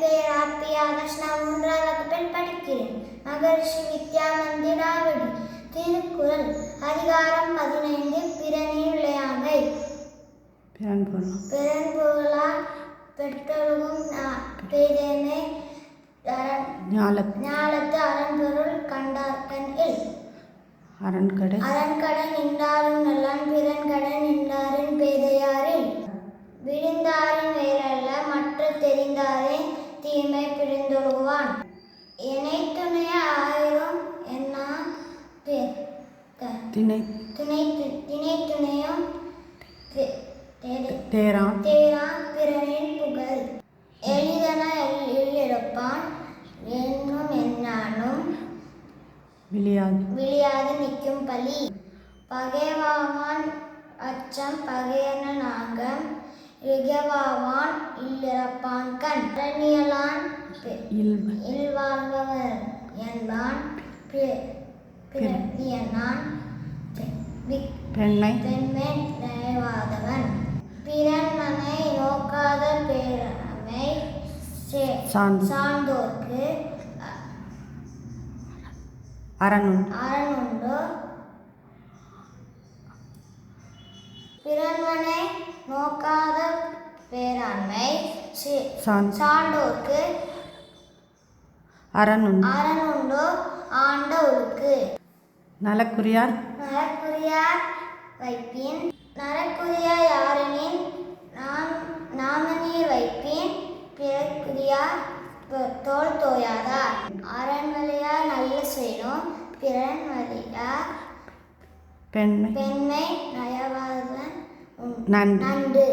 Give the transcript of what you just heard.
பெயர் ஆர்பியா கிருஷ்ணா மூன்றாம் வகுப்பில் படிக்கிறேன் மகரிஷி வித்யா மந்திராவடி திருக்குறள் அதிகாரம் பதினைந்து பிறனி விளையாமை பிறன் பிறன்புகளால் பெற்றொழுகும் பேதேமை ஞாலத்து அறன்பொருள் கண்டார்கண் இல் அரண்கடை அரண்கடன் நின்றாரும் நல்லான் பிறன்கடன் நின்றாரின் பேதையாரில் விழுந்தாரின் வேறல்ல மற்ற தெரிந்தார் திணை துணை திணை துணையும் தேரான் தேரான் பிறனின் புகழ். எளிதன எல் இழப்பான் என்னும் என்னானும் விளையாது விழியாது நிற்கும் பலி. பகைவாவான் அச்சம் பகையன நாகம். இகவாவான் இல்லிறப்பான் கண். இல்வ இல்வாழ்பவர் என்பான். பி- பிறப்பியனான் பெ- வி- பெண்ணை பெண்மை நினைவாதவன் பிறன்மனை நோக்காத பேரமை. சார்ந்தோர்க்கு அ- அரணுண் அறனுண்டு. பிறன்மனை நோக்காத பேராண்மை சான்றோர்க்கு அரணுண் அறனுண்டு. ஆண்ட நலக்குரியார். நரக்குரியார் வைப்பின் நரக்குரியார் யாரெனின் நாம் நாமநீர் வைப்பின் பிறக்குரியார் தோல் தோயாதார். அரண்மலையார் நல்ல செய்யணும் பிறன் வழியார் பெண்ணை பெண்மை நயவாதன் நன்றி.